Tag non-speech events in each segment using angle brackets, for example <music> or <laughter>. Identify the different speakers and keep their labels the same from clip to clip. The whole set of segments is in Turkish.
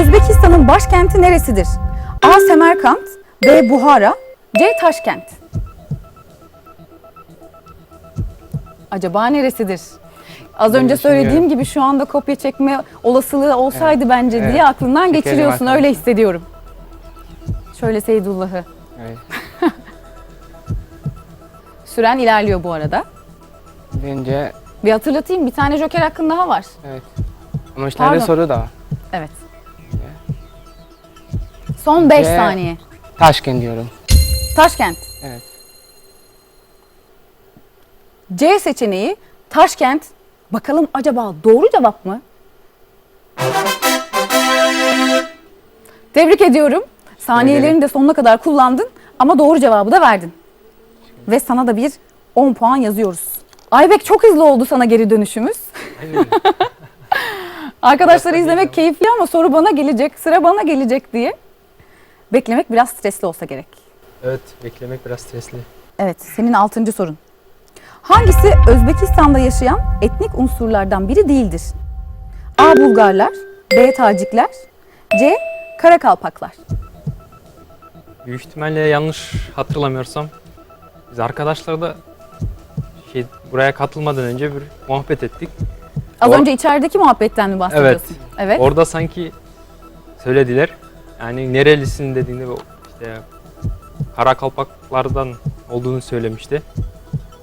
Speaker 1: Özbekistan'ın başkenti neresidir? A. Semerkant B. Buhara C. Taşkent Acaba neresidir? Az önce söylediğim gibi şu anda kopya çekme olasılığı olsaydı bence
Speaker 2: evet.
Speaker 1: diye aklından
Speaker 2: Çekerim
Speaker 1: geçiriyorsun.
Speaker 2: aklımdan.
Speaker 1: Öyle hissediyorum. Şöyle Seydullah'ı.
Speaker 2: Evet. <laughs>
Speaker 1: Süren ilerliyor bu arada.
Speaker 2: Bence
Speaker 1: Bir hatırlatayım bir tane joker hakkın daha var.
Speaker 2: evet. Ama tane
Speaker 1: Pardon.
Speaker 2: soru da var.
Speaker 1: Evet. Son 5
Speaker 2: C.
Speaker 1: saniye.
Speaker 2: Taşkent diyorum.
Speaker 1: Taşkent.
Speaker 2: Evet.
Speaker 1: C seçeneği Taşkent. Bakalım acaba doğru cevap mı? Tebrik ediyorum. Saniyelerini de sonuna kadar kullandın ama doğru cevabı da verdin. Ve sana da bir 10 puan yazıyoruz. Aybek çok hızlı oldu sana geri dönüşümüz. <laughs> Arkadaşları izlemek keyifli ama soru bana gelecek, sıra bana gelecek diye beklemek biraz stresli olsa gerek.
Speaker 3: Evet, beklemek biraz stresli.
Speaker 1: Evet, senin altıncı sorun. Hangisi Özbekistan'da yaşayan etnik unsurlardan biri değildir? A. Bulgarlar, B. Tacikler, C. Karakalpaklar.
Speaker 3: Büyük ihtimalle yanlış hatırlamıyorsam biz arkadaşlarla şey buraya katılmadan önce bir muhabbet ettik.
Speaker 1: Az
Speaker 3: Or-
Speaker 1: önce içerideki muhabbetten mi bahsediyorsun? Evet.
Speaker 3: Orada sanki söylediler. Yani nerelisin dediğinde işte Karakalpaklardan olduğunu söylemişti.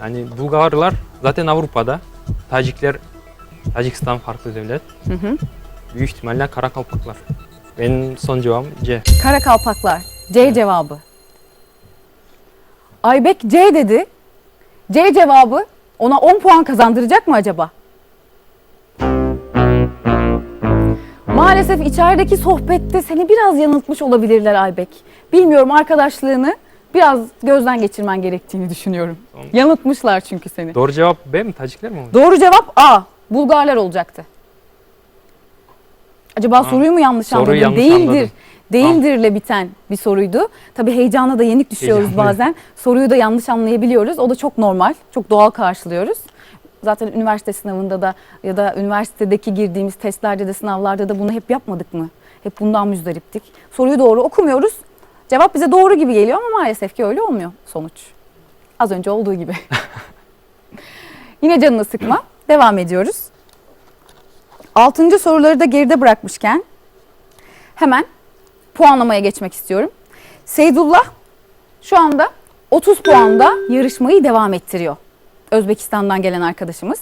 Speaker 3: Yani Bulgarlar zaten Avrupa'da. Tacikler Tacikistan farklı devlet.
Speaker 1: Hı hı.
Speaker 3: Büyük ihtimalle Karakalpaklar. Benim son cevabım C.
Speaker 1: Karakalpaklar. C cevabı. Aybek C dedi. C cevabı ona 10 puan kazandıracak mı acaba? Maalesef içerideki sohbette seni biraz yanıltmış olabilirler Aybek. Bilmiyorum arkadaşlığını biraz gözden geçirmen gerektiğini düşünüyorum.
Speaker 3: Tamam.
Speaker 1: Yanıltmışlar çünkü seni.
Speaker 3: Doğru cevap B mi? Tacikler mi oldu?
Speaker 1: Doğru cevap A. Bulgarlar olacaktı. Acaba soruyu mu yanlış
Speaker 3: soruyu
Speaker 1: anladın?
Speaker 3: yanlış
Speaker 1: Değildir.
Speaker 3: anladım.
Speaker 1: Değildirle biten bir soruydu. Tabii heyecana da yenik düşüyoruz
Speaker 3: Heyecanlı.
Speaker 1: bazen. Soruyu da yanlış anlayabiliyoruz. O da çok normal. Çok doğal karşılıyoruz. Zaten üniversite sınavında da ya da üniversitedeki girdiğimiz testlerde de sınavlarda da bunu hep yapmadık mı? Hep bundan müzdariptik. Soruyu doğru okumuyoruz. Cevap bize doğru gibi geliyor ama maalesef ki öyle olmuyor sonuç. Az önce olduğu gibi. <laughs> Yine canını sıkma. Devam ediyoruz. Altıncı soruları da geride bırakmışken hemen puanlamaya geçmek istiyorum. Seydullah şu anda 30 puanda yarışmayı devam ettiriyor. Özbekistan'dan gelen arkadaşımız.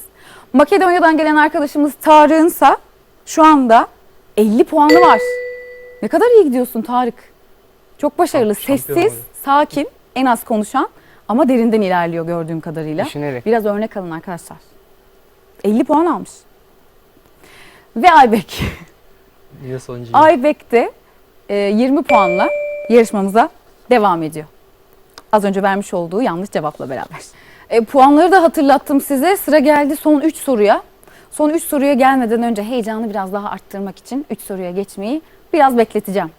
Speaker 1: Makedonya'dan gelen arkadaşımız Tarık'ınsa şu anda 50 puanı var. Ne kadar iyi gidiyorsun Tarık. Çok başarılı,
Speaker 3: Şampiyon
Speaker 1: sessiz,
Speaker 3: oluyor.
Speaker 1: sakin, en az konuşan ama derinden ilerliyor gördüğüm kadarıyla.
Speaker 2: Düşünerek.
Speaker 1: Biraz örnek alın arkadaşlar. 50 puan almış. Ve Aybek. <laughs>
Speaker 3: Yine sonuncu.
Speaker 1: Aybek de e, 20 puanla yarışmamıza devam ediyor. Az önce vermiş olduğu yanlış cevapla beraber. E, puanları da hatırlattım size. Sıra geldi son 3 soruya. Son 3 soruya gelmeden önce heyecanı biraz daha arttırmak için 3 soruya geçmeyi biraz bekleteceğim.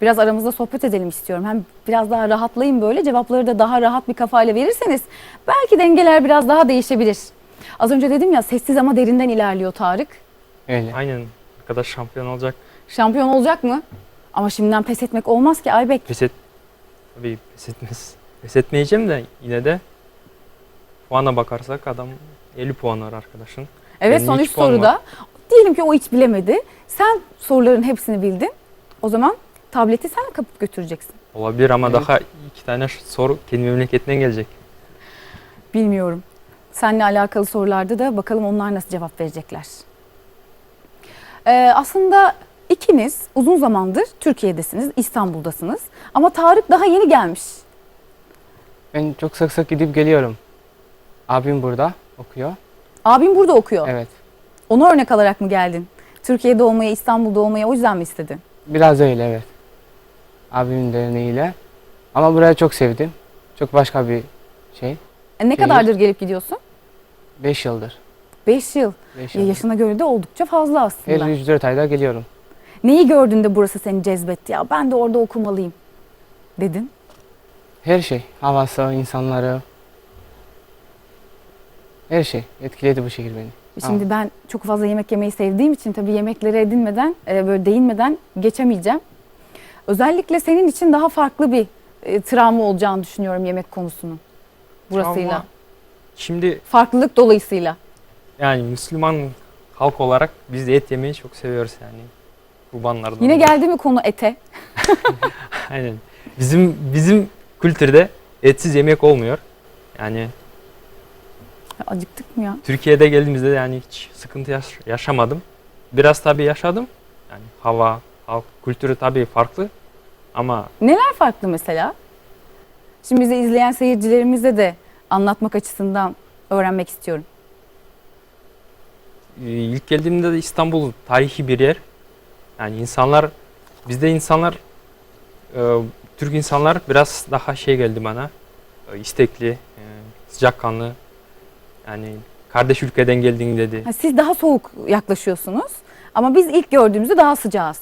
Speaker 1: Biraz aramızda sohbet edelim istiyorum. Hem biraz daha rahatlayın böyle cevapları da daha rahat bir kafayla verirseniz belki dengeler biraz daha değişebilir. Az önce dedim ya sessiz ama derinden ilerliyor Tarık.
Speaker 2: Öyle.
Speaker 3: Aynen. Arkadaş şampiyon olacak.
Speaker 1: Şampiyon olacak mı? Ama şimdiden pes etmek olmaz ki Aybek.
Speaker 3: Pes et. Tabii pes etmez. Pes etmeyeceğim de yine de puana bakarsak adam 50 puan var arkadaşın.
Speaker 1: Evet
Speaker 3: Benim
Speaker 1: son
Speaker 3: hiç
Speaker 1: 3
Speaker 3: puanım
Speaker 1: soruda. Diyelim ki o hiç bilemedi. Sen soruların hepsini bildin. O zaman tableti sen kapıp götüreceksin.
Speaker 3: Olabilir ama
Speaker 2: Evet.
Speaker 3: daha iki tane soru kendi memleketinden gelecek.
Speaker 1: Bilmiyorum. Seninle alakalı sorularda da bakalım onlar nasıl cevap verecekler. Ee, aslında ikiniz uzun zamandır Türkiye'desiniz, İstanbul'dasınız. Ama Tarık daha yeni gelmiş.
Speaker 2: Ben çok sık sık gidip geliyorum. Abim burada okuyor.
Speaker 1: Abim burada okuyor.
Speaker 2: Evet.
Speaker 1: Onu örnek alarak mı geldin? Türkiye'de olmaya, İstanbul'da olmaya o yüzden mi istedin?
Speaker 2: Biraz öyle evet. Abimin derneğiyle. Ama burayı çok sevdim. Çok başka bir şey.
Speaker 1: E, ne
Speaker 2: Şehir.
Speaker 1: kadardır gelip gidiyorsun?
Speaker 2: 5 yıldır.
Speaker 1: 5 yıl.
Speaker 2: 5
Speaker 1: Ya
Speaker 2: yıldır.
Speaker 1: yaşına göre de oldukça fazla aslında.
Speaker 2: Her 3-4 ayda geliyorum.
Speaker 1: Neyi gördün de burası seni cezbetti ya ben de orada okumalıyım dedin.
Speaker 2: Her şey. Havası, insanları. Her şey etkiledi bu şehir beni.
Speaker 1: Şimdi ben çok fazla yemek yemeyi sevdiğim için tabii yemeklere edinmeden, e, böyle değinmeden geçemeyeceğim. Özellikle senin için daha farklı bir e, travma olacağını düşünüyorum yemek konusunun. Burasıyla.
Speaker 3: Travma. Şimdi
Speaker 1: Farklılık dolayısıyla.
Speaker 3: yani Müslüman halk olarak biz de et yemeyi çok seviyoruz yani. Kurbanlardan.
Speaker 1: Yine geldi mi konu ete? <laughs>
Speaker 3: Aynen. Bizim bizim kültürde etsiz yemek olmuyor. Yani
Speaker 1: Acıktık mı ya? Türkiye'de
Speaker 3: geldiğimizde de yani hiç sıkıntı yaş- yaşamadım. Biraz tabii yaşadım. Yani hava, halk, kültürü tabii farklı. Ama
Speaker 1: Neler farklı mesela? Şimdi bizi izleyen seyircilerimize de anlatmak açısından öğrenmek istiyorum.
Speaker 3: e, ilk geldiğimde de İstanbul tarihi bir yer. Yani insanlar, bizde insanlar, e, Türk insanlar biraz daha şey geldi bana. e, istekli, e, sıcakkanlı. Yani kardeş ülkeden geldin dedi.
Speaker 1: Ha, siz daha soğuk yaklaşıyorsunuz ama biz ilk gördüğümüzde daha sıcağız.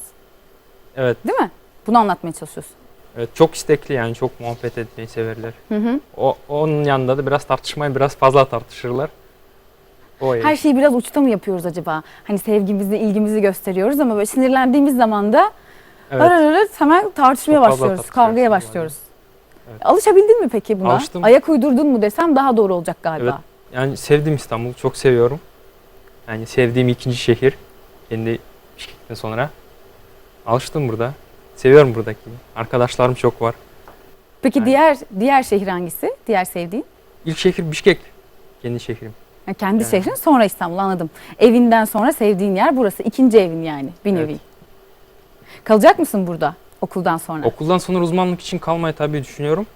Speaker 3: Evet,
Speaker 1: Değil mi? Bunu anlatmaya çalışıyorsun.
Speaker 3: evet çok istekli yani çok muhabbet etmeyi severler.
Speaker 1: Hı hı.
Speaker 3: O onun yanında da biraz tartışmayı biraz fazla tartışırlar. O.
Speaker 1: Her şeyi biraz uçta mı yapıyoruz acaba? Hani sevgimizi, ilgimizi gösteriyoruz ama böyle sinirlendiğimiz zaman da
Speaker 3: evet.
Speaker 1: evet. hemen tartışmaya
Speaker 3: Çok fazla
Speaker 1: başlıyoruz,
Speaker 3: tartışıyoruz
Speaker 1: kavgaya
Speaker 3: bazen.
Speaker 1: başlıyoruz.
Speaker 3: Evet.
Speaker 1: Alışabildin mi peki buna?
Speaker 3: Alıştım.
Speaker 1: Ayak uydurdun mu desem daha doğru olacak galiba.
Speaker 3: Evet. Yani sevdim İstanbul'u, çok seviyorum. Yani sevdiğim ikinci şehir. Kendi Bişkek'ten sonra. Alıştım burada. Seviyorum buradaki. Arkadaşlarım çok var.
Speaker 1: Peki
Speaker 3: Yani-
Speaker 1: diğer diğer şehir hangisi? Diğer sevdiğin?
Speaker 3: İlk şehir Bişkek. Kendi şehrim.
Speaker 1: Ha, kendi
Speaker 3: Yani.
Speaker 1: şehrin sonra İstanbul anladım. Evinden sonra sevdiğin yer burası. İkinci evin yani bir
Speaker 3: Evet.
Speaker 1: nevi. Kalacak mısın burada okuldan sonra?
Speaker 3: Okuldan sonra uzmanlık için kalmayı tabii düşünüyorum.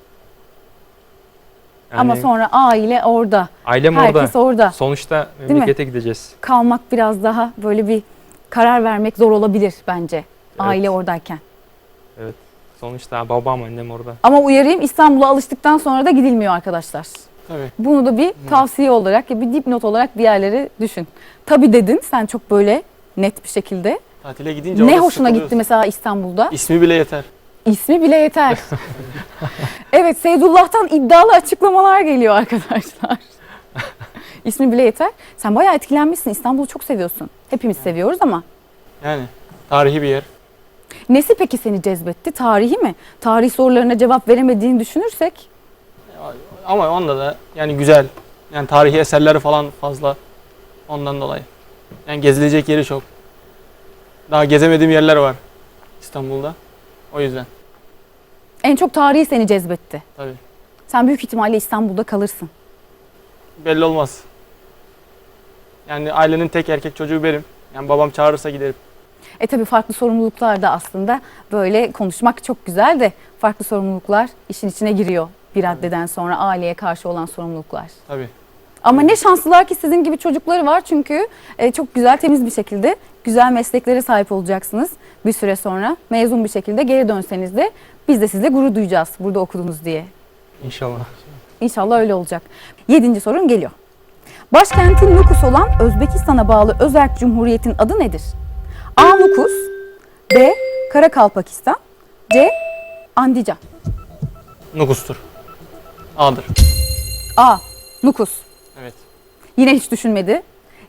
Speaker 3: Yani
Speaker 1: Ama sonra aile orada.
Speaker 3: ailem
Speaker 1: Herkes
Speaker 3: orada.
Speaker 1: orada.
Speaker 3: Sonuçta memlekete gideceğiz.
Speaker 1: Kalmak biraz daha böyle bir karar vermek zor olabilir bence. Aile
Speaker 3: Evet.
Speaker 1: oradayken.
Speaker 3: Sonuçta babam annem orada.
Speaker 1: Ama uyarayım İstanbul'a alıştıktan sonra da gidilmiyor arkadaşlar.
Speaker 2: Tabii.
Speaker 1: Bunu da bir tavsiye olarak ya bir dipnot olarak bir yerlere düşün. Tabii dedin sen çok böyle net bir şekilde.
Speaker 4: Tatile gidince
Speaker 1: Ne hoşuna gitti
Speaker 4: sıkılıyorsun.
Speaker 1: mesela İstanbul'da?
Speaker 4: İsmi bile yeter.
Speaker 1: İsmi bile yeter. <laughs> evet Seydullah'tan iddialı açıklamalar geliyor arkadaşlar. <laughs> İsmi bile yeter. Sen bayağı etkilenmişsin. İstanbul'u çok seviyorsun. Hepimiz seviyoruz ama.
Speaker 4: Yani tarihi bir yer.
Speaker 1: Nesi peki seni cezbetti? Tarihi mi? Tarih sorularına cevap veremediğini düşünürsek.
Speaker 4: Ama onda da yani güzel. Yani tarihi eserleri falan fazla. Ondan dolayı. Yani gezilecek yeri çok. Daha gezemediğim yerler var İstanbul'da. O yüzden
Speaker 1: En çok tarihi seni cezbetti.
Speaker 4: tabii.
Speaker 1: Sen büyük ihtimalle İstanbul'da kalırsın.
Speaker 4: Belli olmaz. Yani ailenin tek erkek çocuğu benim. Yani babam çağırırsa giderim.
Speaker 1: E tabii farklı sorumluluklar da aslında böyle konuşmak çok güzel de farklı sorumluluklar işin içine giriyor bir raddeden sonra aileye karşı olan sorumluluklar.
Speaker 4: Tabii.
Speaker 1: Ama ne şanslılar ki sizin gibi çocukları var çünkü e, çok güzel temiz bir şekilde güzel mesleklere sahip olacaksınız bir süre sonra. Mezun bir şekilde geri dönseniz de biz de size gurur duyacağız burada okudunuz diye.
Speaker 3: İnşallah.
Speaker 1: İnşallah öyle olacak. Yedinci sorun geliyor. Başkenti Nukus olan Özbekistan'a bağlı Özerk Cumhuriyet'in adı nedir? A. Nukus B. Karakalpakistan C. Andijan
Speaker 4: Nukustur. A'dır.
Speaker 1: A. Nukus. Yine hiç düşünmedi.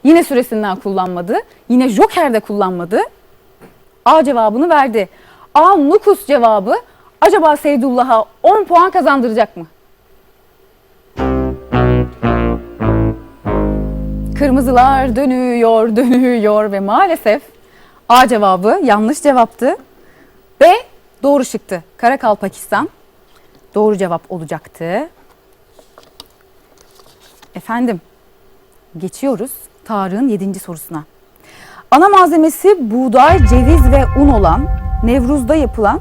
Speaker 1: Yine süresinden kullanmadı. Yine Joker de kullanmadı. A cevabını verdi. A Nukus cevabı acaba Seydullah'a 10 puan kazandıracak mı? Kırmızılar dönüyor, dönüyor ve maalesef A cevabı yanlış cevaptı. B doğru şıktı. Karakalpakistan doğru cevap olacaktı. Efendim Geçiyoruz Tarık'ın 7. sorusuna. Ana malzemesi buğday, ceviz ve un olan Nevruz'da yapılan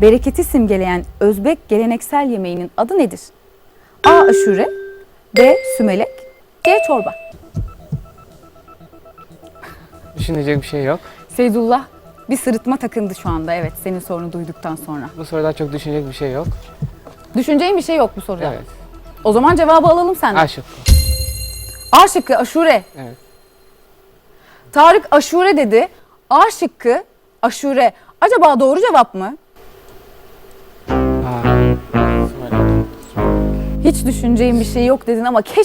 Speaker 1: bereketi simgeleyen Özbek geleneksel yemeğinin adı nedir? A. Aşure B. Sümelek C. Çorba
Speaker 2: Düşünecek bir şey yok.
Speaker 1: Seydullah bir sırıtma takındı şu anda evet senin sorunu duyduktan sonra.
Speaker 2: Bu soruda çok düşünecek bir şey yok.
Speaker 1: Düşüneceğin bir şey yok bu soruda.
Speaker 2: Evet.
Speaker 1: O zaman cevabı alalım senden.
Speaker 2: Aşık.
Speaker 1: A şıkkı aşure.
Speaker 2: Evet.
Speaker 1: Tarık aşure dedi. A şıkkı aşure. Acaba doğru cevap mı? Hiç düşüneceğim bir şey yok dedin ama keşke